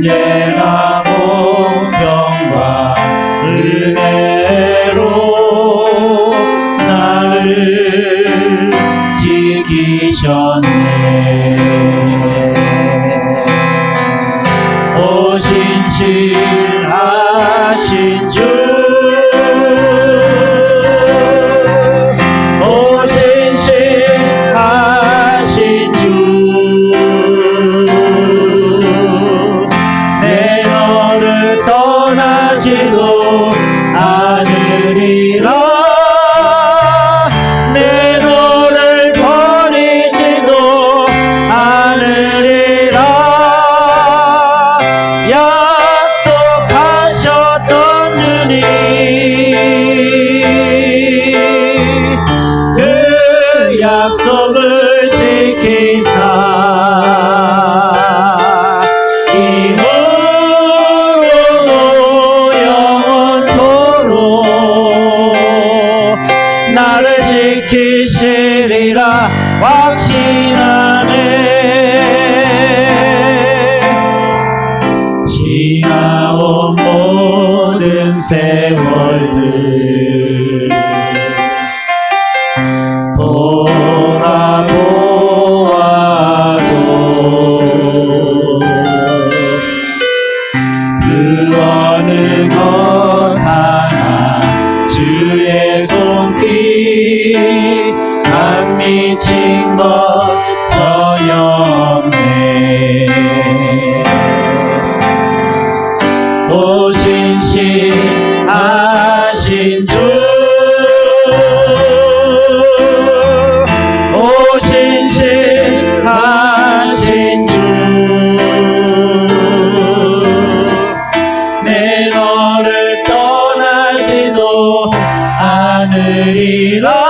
언제나 공평과 은혜로 나를 지키셨네 떠나 지키시리라 확신하네. 지나온 모든 세월들 돌아보아도 그 어느 것 하나 주의 손길 안 미친 것 전혀 없네 오신실하신 주. 오신실하신 주내 너를 떠나지도 않으리라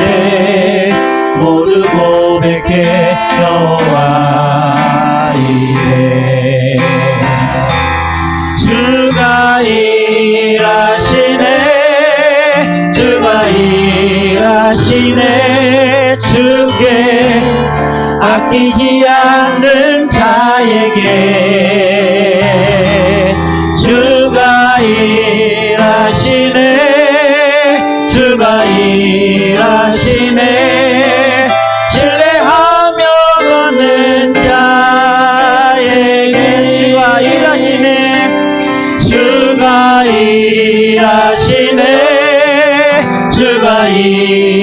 일하시네 주께 아끼지 않는 자에게